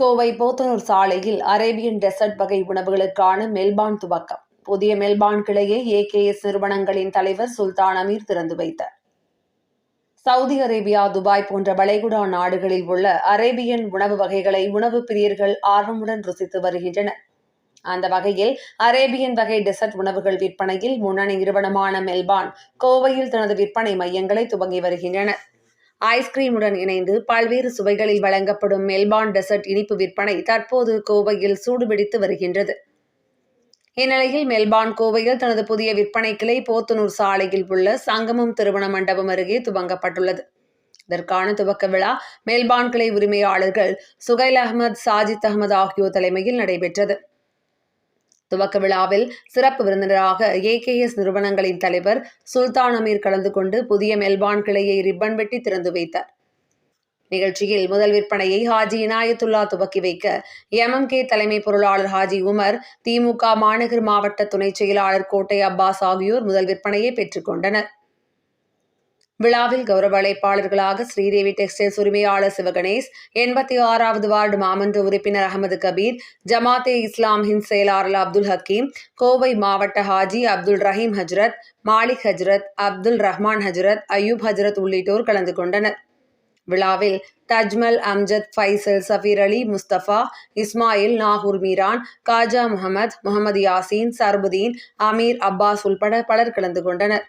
கோவை போத்தனூர் சாலையில் Arabian dessert வகை உணவுகளுக்கான மெல்பான் துவக்கம். புதிய மெல்பான் கிளையை ஏகேஎஸ் நிறுவனங்களின் தலைவர் சுல்தான் அமீர் திறந்து வைத்தார். சவுதி அரேபியா துபாய் போன்ற வளைகுடா நாடுகளில் உள்ள அரேபியன் உணவு வகைகளை உணவு பிரியர்கள் ஆர்வமுடன் ருசித்து வருகின்றனர். அந்த வகையில் அரேபியன் வகை டெசர்ட் உணவுகள் விற்பனையில் முன்னணி நிறுவனமான மெல்பான் கோவையில் தனது விற்பனை மையங்களை துவங்கி வருகின்றனர். ஐஸ்கிரீமுடன் இணைந்து பல்வேறு சுவைகளில் வழங்கப்படும் மெல்பான் டெசர்ட் இனிப்பு விற்பனை தற்போது கோவையில் சூடுபிடித்து வருகின்றது. இந்நிலையில் மெல்பான் கோவையில் தனது புதிய விற்பனை கிளை போத்தனூர் சாலையில் உள்ள சங்கமம் திருமண மண்டபம் அருகே துவங்கப்பட்டுள்ளது. இதற்கான துவக்க விழா மெல்பான் கிளை உரிமையாளர்கள் சுகைல் அகமது சாஜித் அகமது ஆகியோர் தலைமையில் நடைபெற்றது. துவக்க விழாவில் சிறப்பு விருந்தினராக ஏகேஎஸ் நிறுவனங்களின் தலைவர் சுல்தான் அமீர் கலந்து கொண்டு புதிய மெல்பான் கிளையை ரிப்பன் வெட்டி திறந்து வைத்தார். நிகழ்ச்சியில் முதல் விற்பனையை ஹாஜி இனாயத்துல்லா துவக்கி வைக்க எம்எம்கே தலைமை பொருளாளர் ஹாஜி உமர் திமுக மாநகர் மாவட்ட துணைச் செயலாளர் கோட்டை அப்பாஸ் ஆகியோர் முதல் விற்பனையை பெற்றுக்கொண்டனர் விழாவில் கௌரவ அழைப்பாளர்களாக ஸ்ரீதேவி டெக்ஸ்டைல்ஸ் உரிமையாளர் சிவகணேஷ் எண்பத்தி ஆறாவது வார்டு மாமன்ற உறுப்பினர் அகமது கபீர் ஜமாத்தே இஸ்லாம் ஹிந்த் செயலாளர் அப்துல் ஹக்கீம் கோவை மாவட்ட ஹாஜி அப்துல் ரஹீம் ஹஜ்ரத் மாலிக் ஹஜ்ரத் அப்துல் ரஹ்மான் ஹஜ்ரத் அயூப் ஹஜ்ரத் உள்ளிட்டோர் கலந்து கொண்டனர். விழாவில் தஜ்மல் அம்ஜத் ஃபைசல் சஃபீர் அலி முஸ்தபா இஸ்மாயில் நாகூர் மீரான் காஜா முகமது முகமது யாசின் சர்புதீன் அமீர் அப்பாஸ் உள்பட பலர் கலந்து கொண்டனர்.